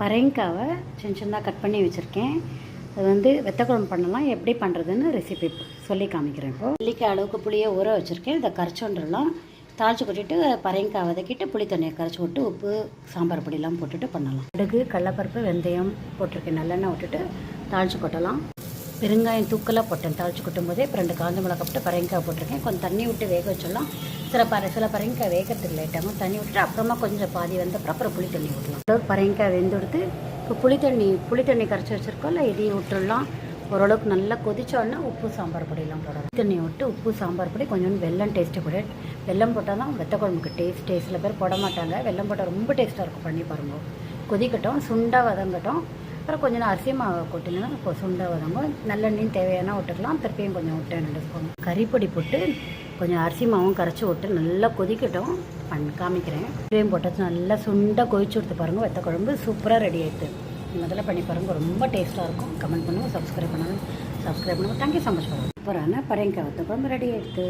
பரங்கிக்காவை சின்ன சின்னதாக கட் பண்ணி வச்சுருக்கேன். அது வந்து வெத்த குழம்பு பண்ணலாம் எப்படி பண்ணுறதுன்னு ரெசிபி சொல்லி காமிக்கிறேன் இப்போ. நெல்லிக்காய் அளவுக்கு புளியை ஊற வச்சுருக்கேன். இதை கரைச்சி வந்துடலாம். தாளித்து கொட்டிட்டு பரங்கிக்காய் வதக்கிட்டு புளி தண்ணியை கரைச்சி விட்டு உப்பு சாம்பார் பொடியெல்லாம் போட்டுட்டு பண்ணலாம். கடுகு கடலப்பருப்பு வெந்தயம் போட்டிருக்கேன். நல்லெண்ணெய் விட்டுட்டு தாளித்து கொட்டலாம். பெருங்காயம் தூக்கலாக போட்டேன். தாளித்து கொட்டும் போதே இப்போ ரெண்டு காஞ்ச மிளகா போட்டு பரங்கிக்காய் போட்டிருக்கேன். கொஞ்சம் தண்ணி விட்டு வேக வச்சிடலாம். சில பர சில பரங்கிக்காய் வேகிறதுக்கு லேட்டாகும் தண்ணி விட்டுட்டு அப்புறமா கொஞ்சம் பாதி வந்து அப்புறம் புளி தண்ணி விடலாம் அளவுக்கு பரங்கிக்காய் வெந்து கொடுத்து இப்போ புளி தண்ணி புளி தண்ணி கரைச்சி வச்சுருக்கோம்ல இதையும் விட்டுடலாம். ஓரளவுக்கு நல்லா கொதிச்சோடனே உப்பு சாம்பார் பொடியெல்லாம் போடலாம். புளி தண்ணி விட்டு உப்பு சாம்பார் பொடி கொஞ்சோண்டு வெல்லம் டேஸ்ட்டு கூட. வெல்லம் போட்டால் தான் வெத்த குழம்புக்கு டேஸ்ட் சில பேர் போட மாட்டாங்க. வெல்லம் போட்டால் ரொம்ப டேஸ்ட்டாக இருக்கும். பண்ணி பாருங்க. கொதிக்கட்டும். சுண்டாக வதங்கட்டும். அப்புறம் கொஞ்சம் நேரம் அரிசி மாவை கொட்டினா இப்போ சுண்டை வதங்கும் நல்லெண்ணெயும் தேவையான விட்டுக்கலாம். திருப்பியும் கொஞ்சம் விட்டு எடுத்துக்கோங்க கறிப்பொடி போட்டு கொஞ்சம் அரிசி மாவும் கரைச்சி விட்டு நல்லா கொதிக்கட்டும். பண் காமிக்கிறேன். இதையும் போட்டாச்சு. நல்லா சுண்டை கொதிச்சு கொடுத்து பாருங்கள் வெத்த குழம்பு சூப்பராக ரெடி ஆயிடுது. முதல்ல பண்ணி பாருங்கள் ரொம்ப டேஸ்ட்டாக இருக்கும். கமெண்ட் பண்ணுங்கள் சப்ஸ்கிரைப் பண்ணுங்கள் சப்ஸ்கிரைப் பண்ணுங்கள் தேங்க்யூ ஸோ மச் சூப்பரான பரங்கா வெத்த குழம்பு ரெடி ஆயிடுது.